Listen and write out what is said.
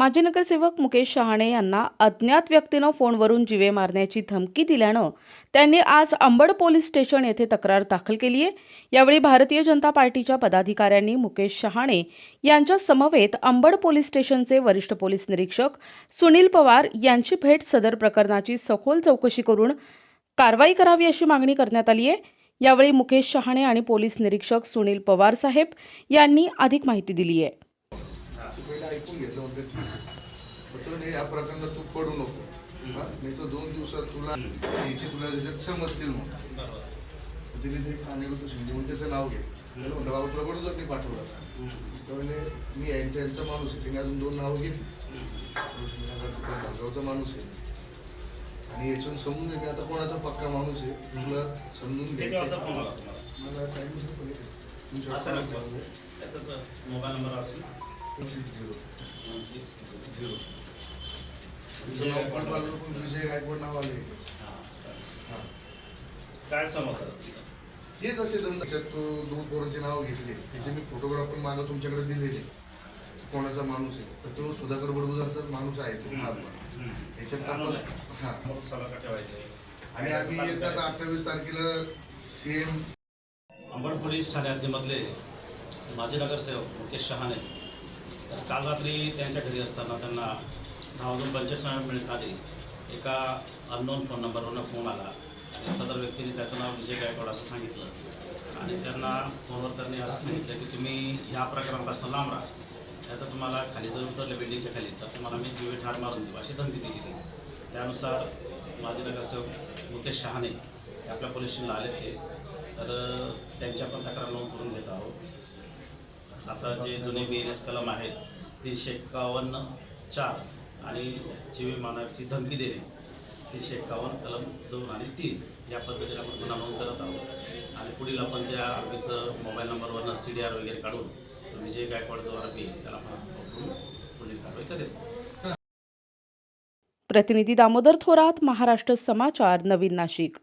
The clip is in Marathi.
माजी नगरसेवक मुकेश शहाणे यांना अज्ञात व्यक्तीनं फोनवरून जीवे मारण्याची धमकी दिल्यानं त्यांनी आज अंबड पोलीस स्टेशन येथे तक्रार दाखल केली आहे यावेळी भारतीय जनता पार्टीच्या पदाधिकाऱ्यांनी मुकेश शहाणे यांच्या समवेत अंबड पोलीस स्टेशनचे वरिष्ठ पोलीस निरीक्षक सुनील पवार यांची भेट सदर प्रकरणाची सखोल चौकशी करून कारवाई करावी अशी मागणी करण्यात आली आहे. यावेळी मुकेश शहाणे आणि पोलीस निरीक्षक सुनील पवार साहेब यांनी अधिक माहिती दिली आहे. तू पहिला ऐकून घेतलं म्हणते म्हटलं नाही या प्रकरणात तू पडू नको. हा? नाही तर दोन दिवसात तुला याची तुला त्याच्यात समजतील मग. तिने ते ठाण्याला शिंदे म्हणून त्याचं नाव घेतलं. म्हणलं बाबा तुला बरोबर नाही पाठवलं तर मी यांच्या यांचा माणूस आहे. तिने अजून दोन नावं घेतली. भागावचा माणूस आहे. आणि याच्यातून समजून मी आता कोणाचा पक्का माणूस आहे. तुला समजून घ्यायचं मला टाईम तुमच्या मोबाईल नंबर असेल. विजय गायकवाड नाव आले हा काय तुमचं? हेच असे दोन त्याच्यात तो दोन पोरांचे नाव घेतले. त्याचे मी फोटोग्राफ पण माझा तुमच्याकडे दिलेले. कोणाचा माणूस आहे? तर तो सुधाकर बडगुजारचा माणूस आहे तो. याच्यात तपास हा. आणि आम्ही येतात अठ्ठावीस तारखेला सीएम अंबड पोलीस ठाणे हद्दीमधले माजी नगरसेवक मुकेश शहाणे. काल रात्री त्यांच्या घरी असताना त्यांना दहा वाजून पंचवीस मिनिट आधी एका अननोन फोन नंबरवरून फोन आला. आणि सदर व्यक्तीने त्याचं नाव विजय गायकवाड असं सांगितलं. आणि त्यांना फोनवर त्यांनी असं सांगितलं की तुम्ही ह्या प्रकारापासून लांब राहा. नाही तर तुम्हाला खाली जर उतरले बिल्डिंगच्या खाली तर तुम्हाला मी जीवे ठार मारून देऊ अशी धमकी दिलेली त्यानुसार माजी नगरसेवक मुकेश शहाणे आपल्या पोलीस स्टेशनला आले ते. तर त्यांच्या त्यांची आपण तक्रार नोंद करून घेत आहोत. आता जे जुने बी एन एस कलम आहेत तीनशे एक्कावन्न चार आणि जीवे मानवाची धमकी देणे तीनशे एक्कावन्न कलम दोन आणि तीन या पद्धतीने आपण गुन्हा नोंद करत आहोत. आणि पुढील आपण त्या आरोपीचं मोबाईल नंबरवरनं सी डी आर वगैरे काढून विजय गायकवाड जो आरोपी आहे त्याला आपण पकडून पुढील कारवाई करेल प्रतिनिधी दामोदर थोरात महाराष्ट्र समाचार नवीन नाशिक.